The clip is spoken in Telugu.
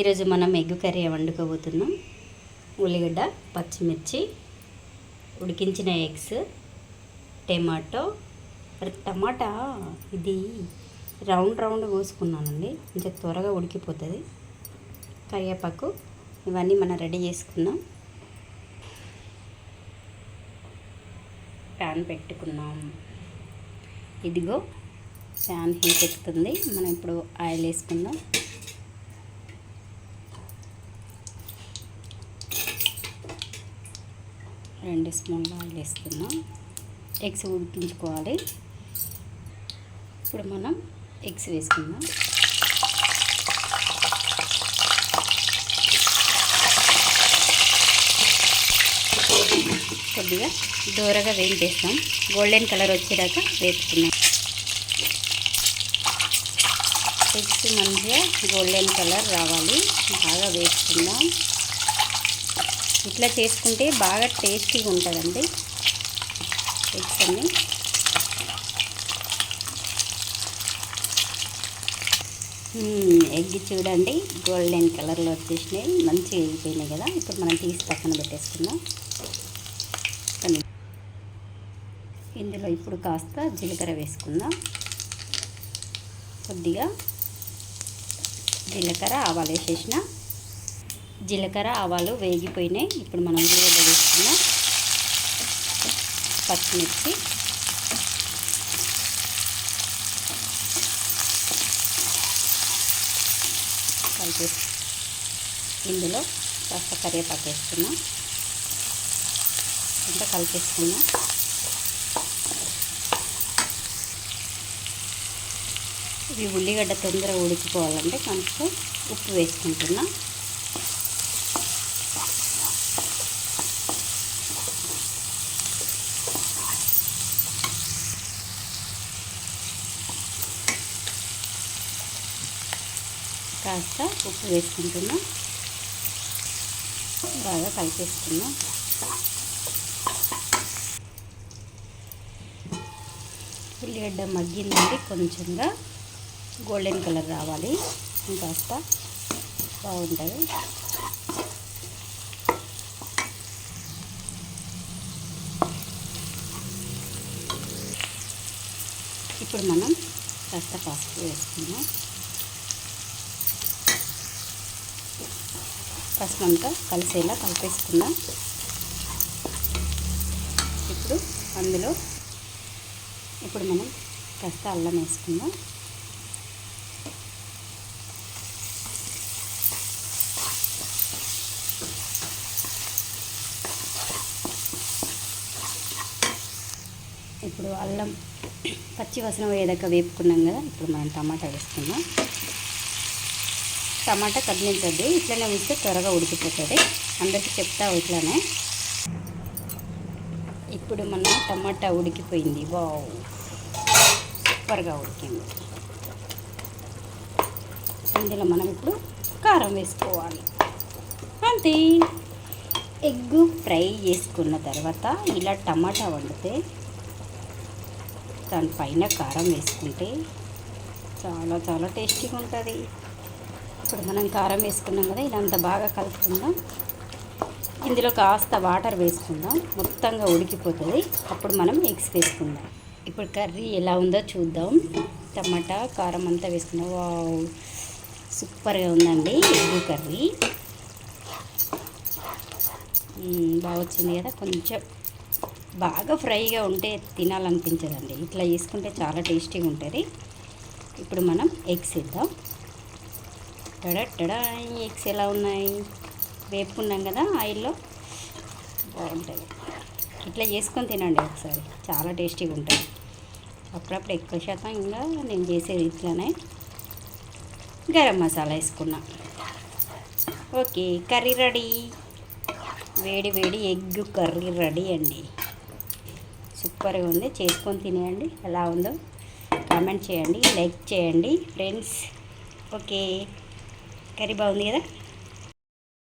ఈరోజు మనం ఎగ్ కర్రీ వండుకోబోతున్నాం. ఉల్లిగడ్డ పచ్చిమిర్చి ఉడికించిన ఎగ్స్ టమాటో టమాటా? ఇది రౌండ్ రౌండ్ కోసుకున్నానండి. కొంచెం త్వరగా ఉడికిపోతుంది. కరివేపాకు ఇవన్నీ మనం రెడీ చేసుకున్నాం ప్యాన్ పెట్టుకున్నాం. ఇదిగో ప్యాన్ హీట్ ఎక్కుతుంది మనం ఇప్పుడు ఆయిల్ వేసుకుందాం. రెండు స్పూన్లు ఆయిల్ వేసుకుందాం. ఎగ్స్ ఉడికించుకోవాలి. ఇప్పుడు మనం ఎగ్స్ వేసుకుందాం. కొద్దిగా దూరగా వేయించేస్తాం. గోల్డెన్ కలర్ వచ్చేదాకా వేసుకున్నాం ఎగ్స్ మంచిగా గోల్డెన్ కలర్ రావాలి. బాగా వేసుకుందాం ఇట్లా చేసుకుంటే బాగా టేస్టీగా ఉంటుందండి. ఎగ్స్ అన్ని ఎగ్ చూడండి. గోల్డెన్ కలర్లో వచ్చేసినాయి. మంచిగా ఎగిపోయినాయి కదా. ఇప్పుడు మనం తీసి పక్కన పెట్టేసుకుందాం. ఇందులో ఇప్పుడు కాస్త జీలకర్ర వేసుకుందాం. కొద్దిగా జీలకర్ర ఆవాలు వేసేసిన. జీలకర్ర ఆవాలు వేగిపోయినాయి. ఇప్పుడు మనం ఉల్లిగడ్డ వేసుకున్నాం పచ్చిమిర్చి. కలిపేసి ఇందులో కాస్త కరివేపాకు వేసుకున్నాం. ఇంకా కలిపేసుకున్నాం. ఇది ఉల్లిగడ్డ తొందరగా ఉడికిపోవాలంటే కొంచెం ఉప్పు వేసుకుంటున్నాం. కాస్త ఉప్పు వేసుకుంటున్నా. బాగా కలిపేసుకున్నా. ఉల్లిగడ్డ మగ్గిందండి కొంచెంగా గోల్డెన్ కలర్ రావాలి. ఇంకాస్త బాగుంటుంది. ఇప్పుడు మనం కాస్త పసుపు వేసుకుందాం. పసుపు అంతా కలిసేలా కలిపేసుకుందాం. ఇప్పుడు అందులో ఇప్పుడు మనం కాస్త అల్లం వేసుకుందాం. ఇప్పుడు అల్లం పచ్చి వసన పోయేదాకా వేపుకున్నాం కదా ఇప్పుడు మనం టమాటా వేసుకుందాం. టమాటా కదిలించద్దు ఇట్లనే ఉంచితే త్వరగా ఉడికిపోతుంది. అందరికీ చెప్తావు ఇట్లానే. ఇప్పుడు మన టమాటా ఉడికిపోయింది. వావ్. సూపర్గా ఉడికింది. ఇందులో మనం ఇప్పుడు కారం వేసుకోవాలి. అంతే. ఎగ్ ఫ్రై చేసుకున్న తర్వాత ఇలా టమాటా వండితే దానిపైన కారం వేసుకుంటే చాలా చాలా టేస్టీగా ఉంటుంది. ఇప్పుడు మనం కారం వేసుకున్నాం కదా ఇదంతా బాగా కలుపుకుందాం. ఇందులో కాస్త వాటర్ వేసుకుందాం. మొత్తంగా ఉడికిపోతుంది. అప్పుడు మనం ఎగ్స్ వేసుకుందాం ఇప్పుడు కర్రీ ఎలా ఉందో చూద్దాం. టమాటా కారం అంతా వేసుకుందాం వావ్! సూపర్గా ఉందండి ఎగ్ కర్రీ. బాగా వచ్చింది కదా. కొంచెం బాగా ఫ్రైగా ఉంటే తినాలనిపించదండి. ఇట్లా చేసుకుంటే చాలా టేస్టీగా ఉంటుంది. ఇప్పుడు మనం ఎగ్స్ ఇద్దాం టడా ఎగ్స్ ఎలా ఉన్నాయి? వేపుకున్నాం కదా ఆయిల్లో. బాగుంటుంది ఇట్లా చేసుకొని తినండి ఒకసారి. చాలా టేస్టీగా ఉంటుంది అప్పుడప్పుడు ఎక్కువ శాతం ఇంకా నేను చేసేది ఇట్లానే. గరం మసాలా వేసుకున్నా. Okay curry ready. వేడి వేడి ఎగ్ కర్రీ రెడీ అండి. సూపర్గా ఉంది. చేసుకొని తినేయండి. ఎలా ఉందో కామెంట్ చేయండి లైక్ చేయండి ఫ్రెండ్స్. ఓకే. కర్రీ బాగుంది కదా